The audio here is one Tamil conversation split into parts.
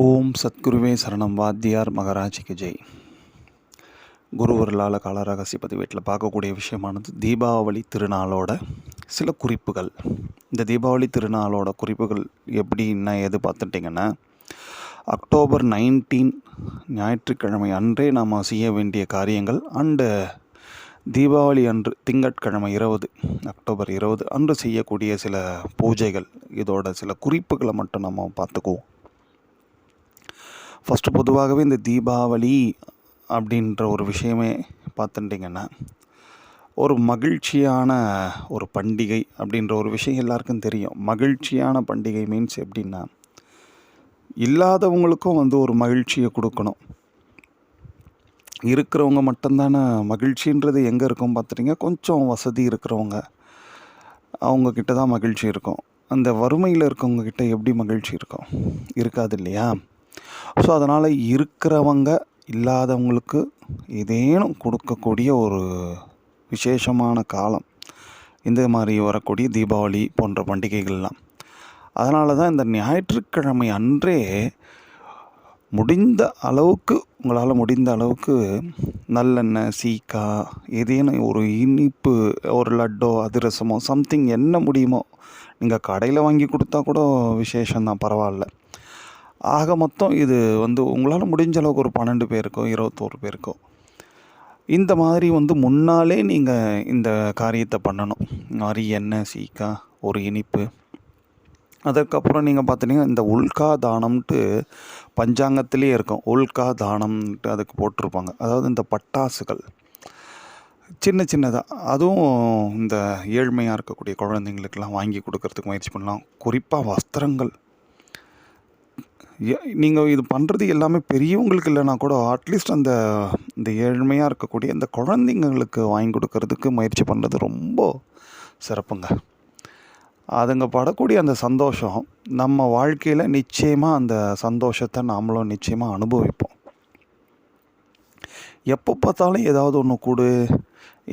ஓம் சத்குருவே சரணம். வாத்தியார் மகராஜிக்கு ஜெய். குருவர்களால் காலரகசி பதிவேட்டில் பார்க்கக்கூடிய விஷயமானது தீபாவளி திருநாளோட சில குறிப்புகள். இந்த தீபாவளி திருநாளோட குறிப்புகள் எப்படின்னா எது பார்த்துட்டிங்கன்னா அக்டோபர் நைன்டீன் ஞாயிற்றுக்கிழமை அன்றே நாம் செய்ய வேண்டிய காரியங்கள் அண்டு தீபாவளி அன்று திங்கட்கிழமை இருபது அக்டோபர் இருபது அன்று செய்யக்கூடிய சில பூஜைகள். இதோட சில குறிப்புகளை மட்டும் நம்ம பார்த்துக்குவோம். ஃபஸ்ட்டு பொதுவாகவே இந்த தீபாவளி அப்படின்ற ஒரு விஷயமே பார்த்துட்டிங்கன்னா ஒரு மகிழ்ச்சியான ஒரு பண்டிகை அப்படின்ற ஒரு விஷயம் எல்லாருக்கும் தெரியும். மகிழ்ச்சியான பண்டிகை மீன்ஸ் எப்படின்னா இல்லாதவங்களுக்கும் வந்து ஒரு மகிழ்ச்சியை கொடுக்கணும். இருக்கிறவங்க மட்டும்தானே மகிழ்ச்சின்றது எங்கே இருக்கும் பார்த்துட்டிங்க? கொஞ்சம் வசதி இருக்கிறவங்க அவங்கக்கிட்ட தான் மகிழ்ச்சி இருக்கும். அந்த வறுமையில் இருக்கவங்கக்கிட்ட எப்படி மகிழ்ச்சி இருக்கும்? இருக்காது இல்லையா? ஸோ அதனால் இருக்கிறவங்க இல்லாதவங்களுக்கு ஏதேனும் கொடுக்கக்கூடிய ஒரு விசேஷமான காலம் இந்த மாதிரி வரக்கூடிய தீபாவளி போன்ற பண்டிகைகள்லாம். அதனால தான் இந்த ஞாயிற்றுக்கிழமை அன்றே முடிந்த அளவுக்கு உங்களால் முடிந்த அளவுக்கு நல்லெண்ணெய் சீக்கா ஏதேனும் ஒரு இனிப்பு ஒரு லட்டோ அதிரசமோ சம்திங் என்ன முடியுமோ நீங்கள் கடையில் வாங்கி கொடுத்தா கூட விசேஷம்தான் பரவாயில்ல. ஆக மொத்தம் இது வந்து உங்களால் முடிஞ்ச அளவுக்கு ஒரு பன்னெண்டு பேருக்கோ இருபத்தோரு பேருக்கோ இந்த மாதிரி வந்து முன்னாலே நீங்கள் இந்த காரியத்தை பண்ணணும். இந்த மாதிரி எண்ணெய் சீக்கா ஒரு இனிப்பு. அதுக்கப்புறம் நீங்கள் பார்த்தீங்கன்னா இந்த உல்கா தானம்ன்ட்டு பஞ்சாங்கத்திலே இருக்கும். உல்கா தானம்ன்ட்டு அதுக்கு போட்டிருப்பாங்க. அதாவது இந்த பட்டாசுகள். சின்ன சின்னதாக அதுவும் இந்த ஏழ்மையாக இருக்கக்கூடிய குழந்தைங்களுக்கெல்லாம் வாங்கி கொடுக்கறதுக்கு முயற்சி பண்ணலாம். குறிப்பாக வஸ்திரங்கள். நீங்கள் இது பண்ணுறது எல்லாமே பெரியவங்களுக்கு இல்லைனா கூட அட்லீஸ்ட் அந்த இந்த ஏழ்மையாக இருக்கக்கூடிய இந்த குழந்தைங்களுக்கு வாங்கி கொடுக்கறதுக்கு முயற்சி பண்ணுறது ரொம்ப சிறப்புங்க. அதுங்க படக்கூடிய அந்த சந்தோஷம் நம்ம வாழ்க்கையில் நிச்சயமாக அந்த சந்தோஷத்தை நாமளும் நிச்சயமாக அனுபவிப்போம். எப்போ பார்த்தாலும் ஏதாவது ஒன்று கொடு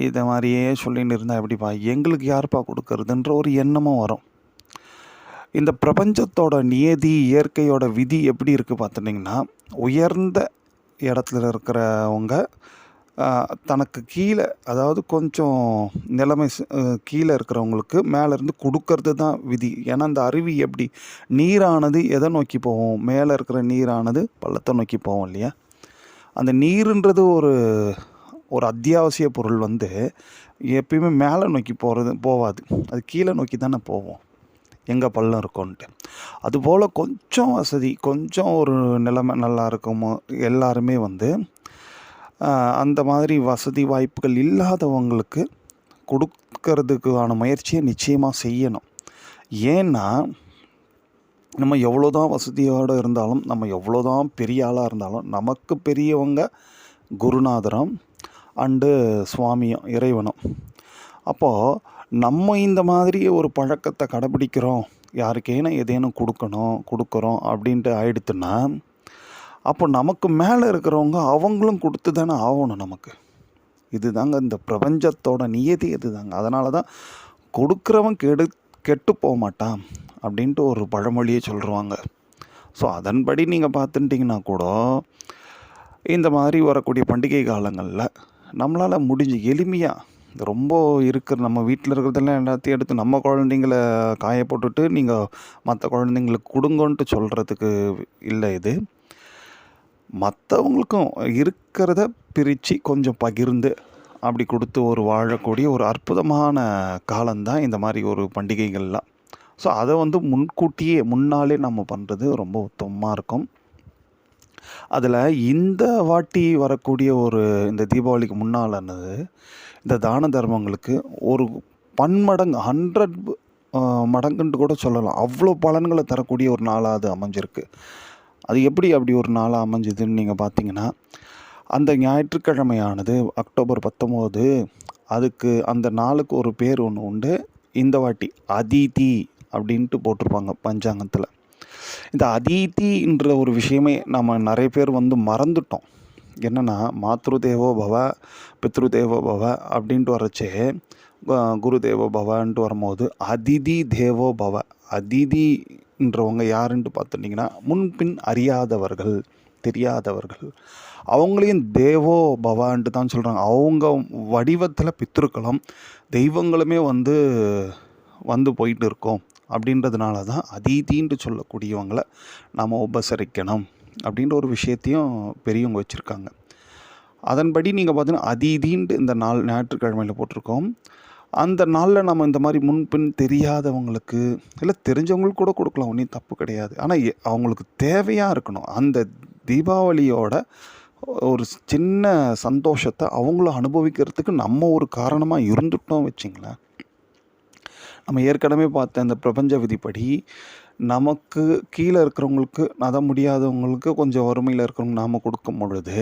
இதை மாதிரியே சொல்லின்னு இருந்தால் எப்படிப்பா? எங்களுக்கு யாருப்பா கொடுக்கறதுன்ற ஒரு எண்ணமும் வரும். இந்த பிரபஞ்சத்தோட நியதி இயற்கையோட விதி எப்படி இருக்குது பார்த்துட்டிங்கன்னா உயர்ந்த இடத்துல இருக்கிறவங்க தனக்கு கீழே அதாவது கொஞ்சம் நிலைமை கீழே இருக்கிறவங்களுக்கு மேலேருந்து கொடுக்கறது தான் விதி. ஏன்னா அந்த அருவி எப்படி? நீரானது எதை நோக்கி போகும்? மேலே இருக்கிற நீரானது பள்ளத்தை நோக்கி போகும் இல்லையா? அந்த நீருன்றது ஒரு ஒரு அத்தியாவசிய பொருள் வந்து எப்பயுமே மேலே நோக்கி போகிறது போகாது அது கீழே நோக்கி தானே போவோம் எங்கே பள்ளம் இருக்கும்ன்ட்டு. அதுபோல் கொஞ்சம் வசதி கொஞ்சம் ஒரு நிலைமை நல்லா இருக்குமோ எல்லாருமே வந்து அந்த மாதிரி வசதி வாய்ப்புகள் இல்லாதவங்களுக்கு கொடுக்கறதுக்கான முயற்சியை நிச்சயமாக செய்யணும். ஏன்னா நம்ம எவ்வளோ தான் வசதியோடு இருந்தாலும் நம்ம எவ்வளோ தான் பெரிய ஆளாக இருந்தாலும் நமக்கு பெரியவங்க குருநாதரம் அண்டு சுவாமியும் இறைவனும். அப்போது நம்ம இந்த மாதிரி ஒரு பழக்கத்தை கடைப்பிடிக்கிறோம் யாருக்கேனும் ஏதேனும் கொடுக்கணும் கொடுக்குறோம் அப்படின்ட்டு ஆயிடுத்துன்னா அப்போ நமக்கு மேலே இருக்கிறவங்க அவங்களும் கொடுத்து தானே ஆகணும் நமக்கு. இதுதாங்க இந்த பிரபஞ்சத்தோட நியதி இதுதாங்க. அதனால தான் கொடுக்குறவன் கெடு கெட்டு போக மாட்டான் அப்படின்ட்டு ஒரு பழமொழியை சொல்லுவாங்க. ஸோ அதன்படி நீங்கள் பார்த்துட்டிங்கன்னா கூட இந்த மாதிரி வரக்கூடிய பண்டிகை காலங்களில் நம்மளால் முடிஞ்ச எளிமையாக ரொம்ப இருக்கிற நம்ம வீட்டில் இருக்கிறதெல்லாம் எல்லாத்தையும் எடுத்து நம்ம குழந்தைங்கள காய போட்டுட்டு நீங்கள் மற்ற குழந்தைங்களுக்கு கொடுங்கன்ட்டு சொல்கிறதுக்கு இல்லை இது. மற்றவங்களுக்கும் இருக்கிறத பிரித்து கொஞ்சம் பகிர்ந்து அப்படி கொடுத்து ஒரு வாழக்கூடிய ஒரு அற்புதமான காலம்தான் இந்த மாதிரி ஒரு பண்டிகைகள்லாம். ஸோ அதை வந்து முன்கூட்டியே முன்னாலே நம்ம பண்ணுறது ரொம்ப உத்தமமாக இருக்கும். அதில் இந்த வாட்டி வரக்கூடிய ஒரு இந்த தீபாவளிக்கு முன்னாலானது இந்த தான தர்மங்களுக்கு ஒரு பன்மடங்கு ஹண்ட்ரட் மடங்குன்ட்டு கூட சொல்லலாம். அவ்வளோ பலன்களை தரக்கூடிய ஒரு நாளாக அது அமைஞ்சிருக்கு. அது எப்படி அப்படி ஒரு நாளாக அமைஞ்சுதுன்னு நீங்கள் பார்த்தீங்கன்னா அந்த ஞாயிற்றுக்கிழமையானது அக்டோபர் பத்தொம்போது அதுக்கு அந்த நாளுக்கு ஒரு பேர் ஒன்று உண்டு. இந்த வாட்டி அதிதி அப்படின்ட்டு போட்டிருப்பாங்க பஞ்சாங்கத்தில். இந்த அதீதின்ற ஒரு விஷயமே நம்ம நிறைய பேர் வந்து மறந்துட்டோம். என்னென்னா மாத்ரு தேவோ பவ பித்ரு தேவோ பவ அப்படின்ட்டு வரச்சே குரு தேவோ பவன்ட்டு வரும்போது அதிதி தேவோ பவ. அதிதி யாருன்ட்டு பார்த்துட்டிங்கன்னா முன்பின் அறியாதவர்கள் தெரியாதவர்கள். அவங்களையும் தேவோ பவான்ட்டு தான் சொல்கிறாங்க அவங்க வடிவத்தில் பித்திருக்களும் தெய்வங்களுமே வந்து வந்து போயிட்டு இருக்கோம். அப்படின்றதுனால தான் அதீதின்னு சொல்லக்கூடியவங்களை நாம் உபசரிக்கணும் அப்படின்ற ஒரு விஷயத்தையும் பெரியவங்க வச்சுருக்காங்க. அதன்படி நீங்கள் பார்த்தீங்கன்னா அதீதின்ட்டு இந்த நாள் ஞாயிற்றுக்கிழமையில் போட்டிருக்கோம். அந்த நாளில் நம்ம இந்த மாதிரி முன்பின் தெரியாதவங்களுக்கு இல்லை தெரிஞ்சவங்களுக்கு கூட கொடுக்கலாம் ஒன்றும் தப்பு கிடையாது. ஆனால் அவங்களுக்கு தேவையாக இருக்கணும். அந்த தீபாவளியோட ஒரு சின்ன சந்தோஷத்தை அவங்களும் அனுபவிக்கிறதுக்கு நம்ம ஒரு காரணமாக இருந்துட்டோம் வச்சிங்களேன். நம்ம ஏற்கனவே பார்த்த இந்த பிரபஞ்ச விதிப்படி நமக்கு கீழே இருக்கிறவங்களுக்கு நத முடியாதவங்களுக்கு கொஞ்சம் வறுமையில் இருக்கிறவங்க நாம் கொடுக்கும் பொழுது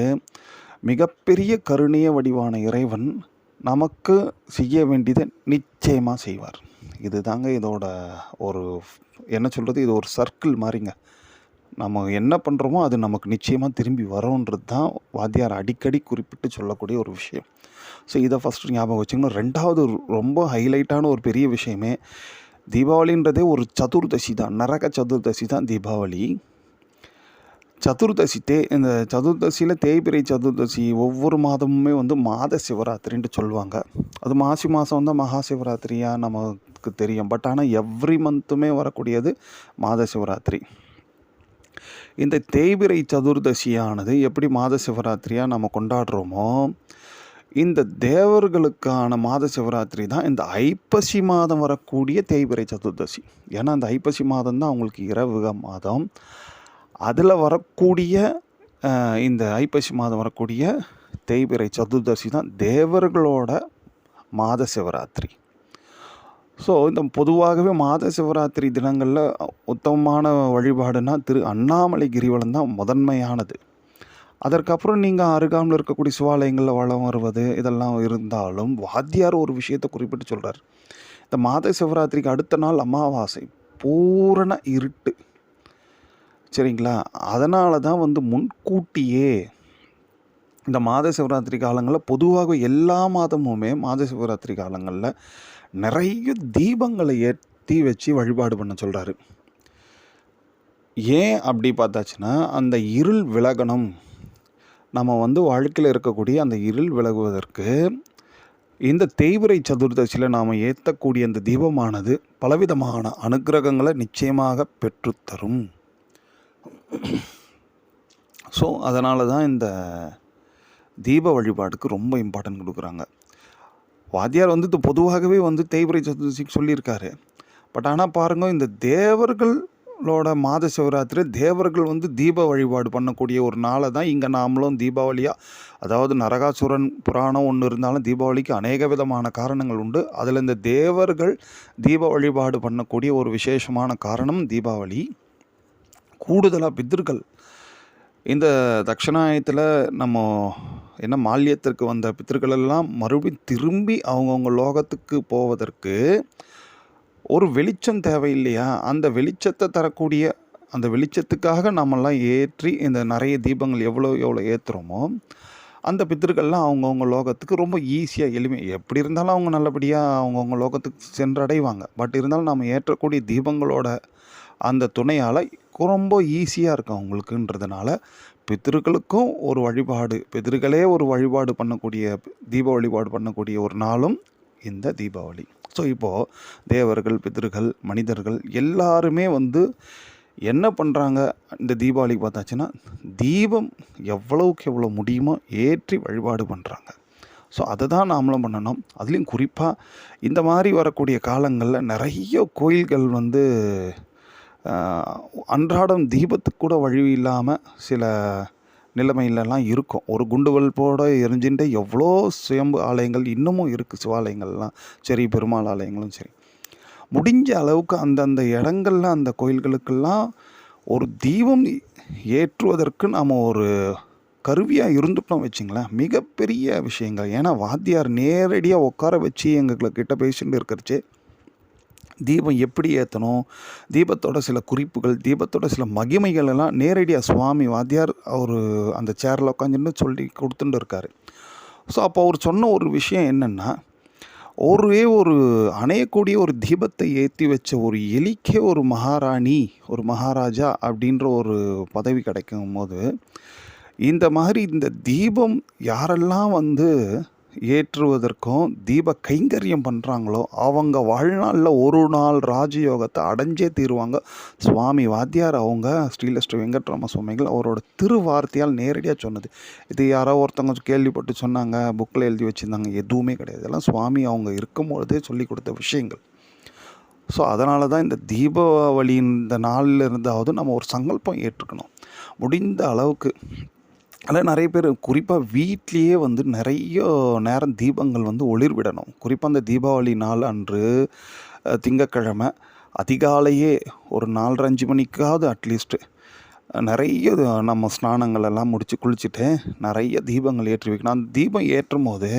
மிகப்பெரிய கருணைய வடிவான இறைவன் நமக்கு செய்ய வேண்டியதை நிச்சயமாக செய்வார். இது தாங்க இதோட ஒரு என்ன சொல்கிறது இது ஒரு சர்க்கிள் மாதிரிங்க நம்ம என்ன பண்ணுறோமோ அது நமக்கு நிச்சயமாக திரும்பி வரோன்றது தான் வாத்தியார் அடிக்கடி குறிப்பிட்டு சொல்லக்கூடிய ஒரு விஷயம். ஸோ இதை ஃபஸ்ட்டு ஞாபகம் வச்சுக்கணும். ரெண்டாவது ரொம்ப ஹைலைட்டான ஒரு பெரிய விஷயமே தீபாவளின்றதே ஒரு சதுர்தசி தான். நரக சதுர்தசி தான் தீபாவளி. சதுர்தசி தே இந்த சதுர்தசியில் தேய்பிரை சதுர்தசி ஒவ்வொரு மாதமுமே வந்து மாத சிவராத்திரின்ட்டு சொல்லுவாங்க. அது மாசி மாதம் வந்து மகா சிவராத்திரியாக நமக்கு தெரியும். பட் ஆனால் எவ்ரி மந்த்துமே வரக்கூடியது மாத சிவராத்திரி. இந்த தேய்பிரை சதுர்தசியானது எப்படி மாத சிவராத்திரியாக நம்ம கொண்டாடுறோமோ இந்த தேவர்களுக்கான மாத சிவராத்திரி தான் இந்த ஐப்பசி மாதம் வரக்கூடிய தேய்பிரை சதுர்தசி. ஏன்னா அந்த ஐப்பசி மாதம் தான் அவங்களுக்கு இரவு மாதம். அதில் வரக்கூடிய இந்த ஐப்பசி மாதம் வரக்கூடிய தேய்பிரை சதுர்தசி தான் தேவர்களோட மாத சிவராத்திரி. ஸோ இந்த பொதுவாகவே மாத சிவராத்திரி தினங்களில் உத்தமமான வழிபாடுனா திரு அண்ணாமலை கிரிவலம் தான் முதன்மையானது. அதற்கப்புறம் நீங்கள் அருகாமல் இருக்கக்கூடிய சிவாலயங்களில் வளம் வருவது இதெல்லாம் இருந்தாலும் வாத்தியார் ஒரு விஷயத்தை குறிப்பிட்டு சொல்கிறார் இந்த மாத சிவராத்திரிக்கு அடுத்த நாள் அமாவாசை பூரண இருட்டு. சரிங்களா? அதனால தான் வந்து முன்கூட்டியே இந்த மாத சிவராத்திரி காலங்களில் பொதுவாக எல்லா மாதமுமே மாத சிவராத்திரி காலங்களில் நிறைய தீபங்களை ஏற்றி வச்சு வழிபாடு பண்ண சொல்கிறாரு ஏன் அப்படி பார்த்தாச்சுன்னா அந்த இருள் விலகணும். நம்ம வந்து வாழ்க்கையில் இருக்கக்கூடிய அந்த இருள் விலகுவதற்கு இந்த தேய்பிரை சதுர்தசியில் நாம் ஏற்றக்கூடிய அந்த தீபமானது பலவிதமான அனுகிரகங்களை நிச்சயமாக பெற்றுத்தரும். ஸோ அதனால தான் இந்த தீப வழிபாடுக்கு ரொம்ப இம்பார்ட்டன்ட் கொடுக்குறாங்க. வாத்தியார் வந்து இது பொதுவாகவே வந்து தேய்பிரை சதுர்தசிக்கு சொல்லியிருக்காரு. பட் ஆனால் பாருங்கள் இந்த தேவர்கள் நம்மளோட மாத சிவராத்திரி தேவர்கள் வந்து தீப வழிபாடு பண்ணக்கூடிய ஒரு நாளை தான் இங்கே நாமளும் தீபாவளியாக அதாவது நரகாசுரன் புராணம் ஒன்று இருந்தாலும் தீபாவளிக்கு அநேக விதமான காரணங்கள் உண்டு. அதில் இந்த தேவர்கள் தீப வழிபாடு பண்ணக்கூடிய ஒரு விசேஷமான காரணம் தீபாவளி. கூடுதலாக பித்திருக்கள் இந்த தட்சிணாயத்தில் நம்ம என்ன மால்யத்திற்கு வந்த பித்திருக்கள் எல்லாம் மறுபடியும் திரும்பி அவங்கவுங்க லோகத்துக்கு போவதற்கு ஒரு வெளிச்சம் தேவை இல்லையா அந்த வெளிச்சத்தை தரக்கூடிய அந்த வெளிச்சத்துக்காக நம்மெல்லாம் ஏற்றி இந்த நிறைய தீபங்கள் எவ்வளோ எவ்வளோ ஏற்றுறோமோ அந்த பித்திருக்கள்லாம் அவங்கவுங்க லோகத்துக்கு ரொம்ப ஈஸியாக எளிமை. எப்படி இருந்தாலும் அவங்க நல்லபடியாக அவங்கவுங்க லோகத்துக்கு சென்றடைவாங்க. பட் இருந்தாலும் நம்ம ஏற்றக்கூடிய தீபங்களோட அந்த துணையால் ரொம்ப ஈஸியாக இருக்கும் அவங்களுக்குன்றதுனால பித்திருக்களுக்கும் ஒரு வழிபாடு பித்திருக்களே ஒரு வழிபாடு பண்ணக்கூடிய தீப வழிபாடு பண்ணக்கூடிய ஒரு நாளும் இந்த தீபாவளி. ஸோ இப்போது தேவர்கள் பித்திருக்கள் மனிதர்கள் எல்லாருமே வந்து என்ன பண்ணுறாங்க இந்த தீபாவளிக்கு பார்த்தாச்சுன்னா தீபம் எவ்வளவுக்கு எவ்வளோ முடியுமோ ஏற்றி வழிபாடு பண்ணுறாங்க ஸோ அதை தான் நாமளும் பண்ணணும். அதுலேயும் குறிப்பாக இந்த மாதிரி வரக்கூடிய காலங்களில் நிறைய கோயில்கள் வந்து அன்றாடம் தீபத்துக்கு கூட வழி இல்லாமல் சில நிலைமையிலலாம் இருக்கும். ஒரு குண்டுவல்போட எரிஞ்சுட்டு எவ்வளோ சுயம்பு ஆலயங்கள் இன்னமும் இருக்குது சிவாலயங்கள்லாம் சரி பெருமாள் ஆலயங்களும் சரி. முடிஞ்ச அளவுக்கு அந்தந்த இடங்கள்ல அந்த கோயில்களுக்கெல்லாம் ஒரு தீபம் ஏற்றுவதற்கு நாம் ஒரு கருவியாக இருந்துட்டோம் வச்சிங்களேன். மிகப்பெரிய விஷயங்கள். ஏன்னா வாத்தியார் நேரடியாக உட்கார வச்சு எங்களுக்கிட்ட பேசிட்டு இருக்கிறச்சே. தீபம் எப்படி ஏற்றணும் தீபத்தோட சில குறிப்புகள் தீபத்தோட சில மகிமைகள் எல்லாம் நேரடியாக சுவாமி வாத்தியார் அவர் அந்த சேரில் உட்காந்துன்னு சொல்லி கொடுத்துட்டு இருக்கார். ஸோ அப்போ அவர் சொன்ன ஒரு விஷயம் என்னென்னா ஒரே ஒரு அணையக்கூடிய ஒரு தீபத்தை ஏற்றி வச்ச ஒரு எலிக்கே ஒரு மகாராணி ஒரு மகாராஜா அப்படின்ற ஒரு பதவி கிடைக்கும் போது இந்த மாதிரி இந்த தீபம் யாரெல்லாம் வந்து ஏற்றுவதற்கும் தீப கைங்கரியம் பண்ணுறாங்களோ அவங்க வாழ்நாளில் ஒரு நாள் ராஜயோகத்தை அடைஞ்சே தீருவாங்க. சுவாமி வாத்தியார் அவங்க ஸ்ரீலஸ்ரீ வெங்கட்ராம சுவாமிகள் அவரோட திருவார்த்தையால் நேரடியாக சொன்னது. இது யாரோ ஒருத்தவங்க கேள்விப்பட்டு சொன்னாங்க புக்கில் எழுதி வச்சுருந்தாங்க எதுவுமே கிடையாது. இதெல்லாம் சுவாமி அவங்க இருக்கும்பொழுதே சொல்லி கொடுத்த விஷயங்கள். ஸோ அதனால தான் இந்த தீபாவளி இந்த நாளில் இருந்தாவது நம்ம ஒரு சங்கல்பம் ஏற்றுக்கணும். முடிந்த அளவுக்கு அதில் நிறைய பேர் குறிப்பாக வீட்லேயே வந்து நிறைய நேரம் தீபங்கள் வந்து ஒளிர்விடணும். குறிப்பாக அந்த தீபாவளி நாள் அன்று திங்கக்கிழமை அதிகாலையே ஒரு நாலரை அஞ்சு மணிக்காவது அட்லீஸ்ட்டு நிறைய நம்ம ஸ்நானங்கள் எல்லாம் முடித்து குளிச்சுட்டு நிறைய தீபங்கள் ஏற்றி வைக்கணும். அந்த தீபம் ஏற்றும் போது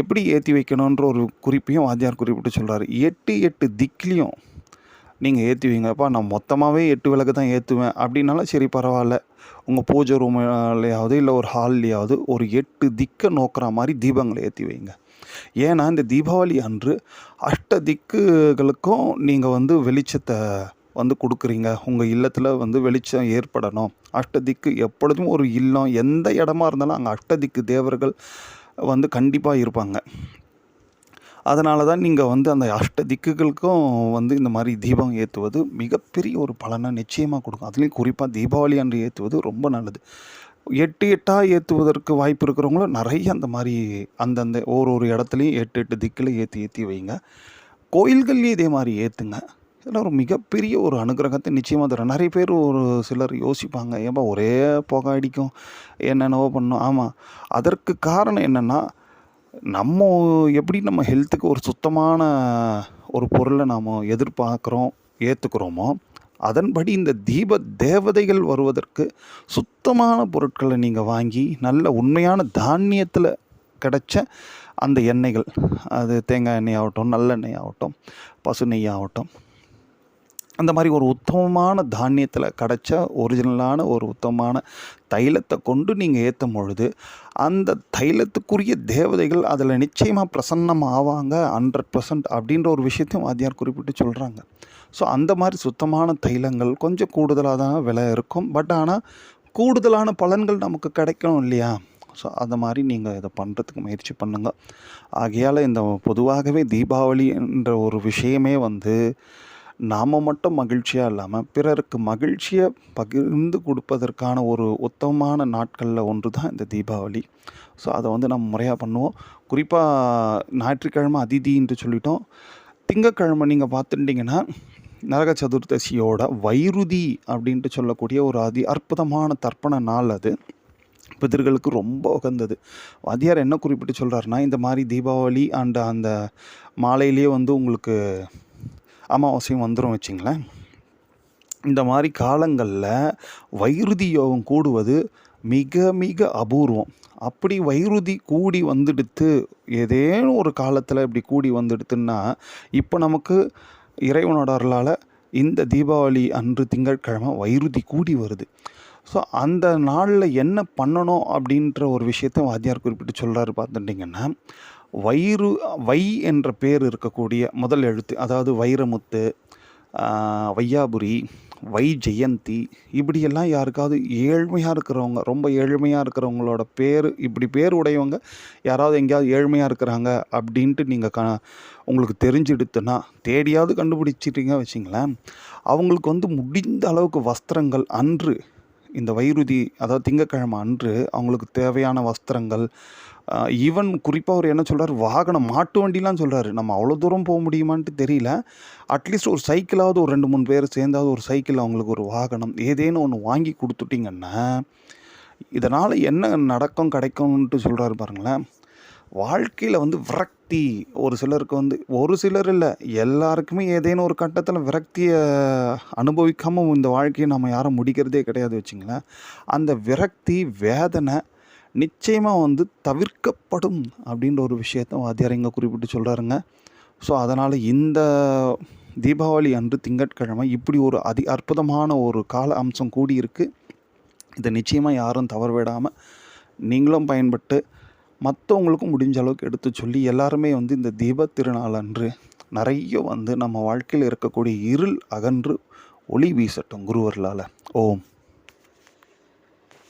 எப்படி ஏற்றி வைக்கணுன்ற ஒரு குறிப்பையும் வாத்தியார் குறிப்பிட்டு சொல்கிறாரு எட்டு எட்டு திக்லேயும் நீங்கள் ஏற்றி வைங்கப்பா நான் மொத்தமாகவே எட்டு விளக்கு தான் ஏற்றுவேன் அப்படின்னாலும் சரி பரவாயில்ல. உங்கள் பூஜை ரூம்லையாவது இல்லை ஒரு ஹால்லையாவது ஒரு எட்டு திக்கை நோக்கிற மாதிரி தீபங்களை ஏற்றி வைங்க. ஏன்னா இந்த தீபாவளி அன்று அஷ்ட திக்குகளுக்கும் நீங்கள் வந்து வெளிச்சத்தை வந்து கொடுக்குறீங்க. உங்கள் இல்லத்தில் வந்து வெளிச்சம் ஏற்படணும். அஷ்ட திக்கு எப்பொழுதும் ஒரு இல்லம் எந்த இடமா இருந்தாலும் அங்கே அஷ்ட திக்கு தேவர்கள் வந்து கண்டிப்பாக இருப்பாங்க. அதனால தான் நீங்கள் வந்து அந்த அஷ்ட திக்குகளுக்கும் வந்து இந்த மாதிரி தீபம் ஏற்றுவது மிகப்பெரிய ஒரு பலனை நிச்சயமாக கொடுக்கும். அதுலேயும் குறிப்பாக தீபாவளி அன்று ஏற்றுவது ரொம்ப நல்லது. எட்டு எட்டாக ஏற்றுவதற்கு வாய்ப்பு இருக்கிறவங்களும் நிறைய அந்த மாதிரி அந்தந்த ஒரு ஒரு இடத்துலையும் எட்டு எட்டு திக்கில் ஏற்றி ஏற்றி வைங்க. கோயில்கள்லேயும் இதே மாதிரி ஏற்றுங்க இதெல்லாம் ஒரு மிகப்பெரிய ஒரு அனுகிரகத்தை நிச்சயமாக தரும். நிறைய பேர் ஒரு சிலர் யோசிப்பாங்க ஏன்பா ஒரே புகை அடிக்கும். என்னென்னவோ பண்ணும். ஆமாம் அதற்கு காரணம் என்னென்னா நம்ம எப்படி நம்ம ஹெல்த்துக்கு ஒரு சுத்தமான ஒரு பொருளை நாம் எதிர்பார்க்குறோம் ஏற்றுக்கிறோமோ அதன்படி இந்த தீப தேவதைகள் வருவதற்கு சுத்தமான பொருட்களை நீங்கள் வாங்கி நல்ல உண்மையான தானியத்தில் கிடைச்ச அந்த எண்ணெய்கள் அது தேங்காய் எண்ணெய் ஆகட்டும் நல்லெண்ணெய் ஆகட்டும் பசு நெய் ஆகட்டும் அந்த மாதிரி ஒரு உத்தமமான தானியத்தில் கிடைச்ச ஒரிஜினலான ஒரு உத்தமமான தைலத்தை கொண்டு நீங்கள் ஏற்றும் பொழுது அந்த தைலத்துக்குரிய தேவதைகள் அதில் நிச்சயமாக பிரசன்னம் ஆவாங்க ஹண்ட்ரட் பர்சன்ட் அப்படின்ற ஒரு விஷயத்தையும் வாத்தியார் குறிப்பிட்டு சொல்கிறாங்க ஸோ அந்த மாதிரி சுத்தமான தைலங்கள் கொஞ்சம் கூடுதலாக தான் விலை இருக்கும். பட் ஆனால் கூடுதலான பலன்கள் நமக்கு கிடைக்கணும் இல்லையா? ஸோ அந்த மாதிரி நீங்கள் இதை பண்ணுறதுக்கு முயற்சி பண்ணுங்கள் ஆகையால் இந்த பொதுவாகவே தீபாவளி என்ற ஒரு விஷயமே வந்து நாம் மட்டும் மகிழ்ச்சியாக இல்லாமல் பிறருக்கு மகிழ்ச்சியை பகிர்ந்து கொடுப்பதற்கான ஒரு உத்தமமான நாட்களில் ஒன்று தான் இந்த தீபாவளி. ஸோ அதை வந்து நம்ம முறையாக பண்ணுவோம். குறிப்பாக ஞாயிற்றுக்கிழமை அதிதின்ட்டு சொல்லிட்டோம். திங்கக்கிழமை நீங்கள் பார்த்துட்டிங்கன்னா நரக சதுர்தசியோட வைருதி அப்படின்ட்டு சொல்லக்கூடிய ஒரு அதி அற்புதமான தர்ப்பண நாள் அது. பிதர்களுக்கு ரொம்ப உகந்தது. வாத்தியார் என்ன குறிப்பிட்டு சொல்கிறாருன்னா இந்த மாதிரி தீபாவளி அண்ட் அந்த மாலையிலேயே வந்து உங்களுக்கு அமாவாசையும் வந்துடும் வச்சிங்களேன். இந்த மாதிரி காலங்களில் வைருதி யோகம் கூடுவது மிக மிக அபூர்வம். அப்படி வைருதி கூடி வந்துடுத்து ஏதேனும் ஒரு காலத்தில் இப்படி கூடி வந்துடுத்துன்னா இப்போ நமக்கு இறைவனோட அருளால் இந்த தீபாவளி அன்று திங்கட்கிழமை வைருதி கூடி வருது. ஸோ அந்த நாளில் என்ன பண்ணணும் அப்படின்ற ஒரு விஷயத்தை வாத்தியார் குறிப்பிட்டு சொல்கிறாரு பார்த்துட்டிங்கன்னா வைரு வை என்ற பேர் இருக்கக்கூடிய முதல் எழுத்து அதாவது வைரமுத்து வையாபுரி வை ஜெயந்தி இப்படியெல்லாம் யாருக்காவது ஏழ்மையாக இருக்கிறவங்க ரொம்ப ஏழ்மையாக இருக்கிறவங்களோட பேர் இப்படி பேர் உடையவங்க யாராவது எங்கேயாவது ஏழ்மையாக இருக்கிறாங்க அப்படின்ட்டு நீங்கள் க உங்களுக்கு தெரிஞ்சிடுத்துன்னா தேடியாவது கண்டுபிடிச்சிட்டீங்க வச்சிங்களேன் அவங்களுக்கு வந்து முடிந்த அளவுக்கு வஸ்திரங்கள் அன்று இந்த வைருதி அதாவது திங்கக்கிழமை அன்று அவங்களுக்கு தேவையான வஸ்திரங்கள் ஈவன் குறிப்பாக அவர் என்ன சொல்கிறார் வாகனம் மாட்டு வண்டிலாம் சொல்கிறாரு நம்ம அவ்வளோ தூரம் போக முடியுமான்ட்டு தெரியல. அட்லீஸ்ட் ஒரு சைக்கிளாவது ஒரு ரெண்டு மூணு பேர் சேர்ந்தாவது ஒரு சைக்கிள் அவங்களுக்கு ஒரு வாகனம் ஏதேனும் ஒன்று வாங்கி கொடுத்துட்டிங்கன்னா இதனால் என்ன நடக்கும் கிடைக்கும்ன்ட்டு சொல்கிறாரு பாருங்களேன். வாழ்க்கையில் வந்து விரக் விரக்தி. ஒரு சிலருக்கு வந்து ஒரு சிலர் இல்லை எல்லாருக்குமே ஏதேனும் ஒரு கட்டத்தில் விரக்தியை அனுபவிக்காமல் இந்த வாழ்க்கையை நம்ம யாரும் முடிக்கிறதே கிடையாது வச்சுங்களேன். அந்த விரக்தி வேதனை நிச்சயமாக வந்து தவிர்க்கப்படும் அப்படின்ற ஒரு விஷயத்த வாத்தியார் இங்கே குறிப்பிட்டு சொல்கிறாருங்க ஸோ அதனால் இந்த தீபாவளி அன்று திங்கட்கிழமை இப்படி ஒரு அதி அற்புதமான ஒரு கால அம்சம் கூடியிருக்கு. இதை நிச்சயமாக யாரும் தவற விடாமல் நீங்களும் பயன்பட்டு மற்றவங்களுக்கும் முடிஞ்ச அளவுக்கு எடுத்து சொல்லி எல்லாருமே வந்து இந்த தீப திருநாள் அன்று நிறைய வந்து நம்ம வாழ்க்கையில் இருக்கக்கூடிய இருள் அகன்று ஒளி வீசட்டும் குருவர்களால். ஓம்.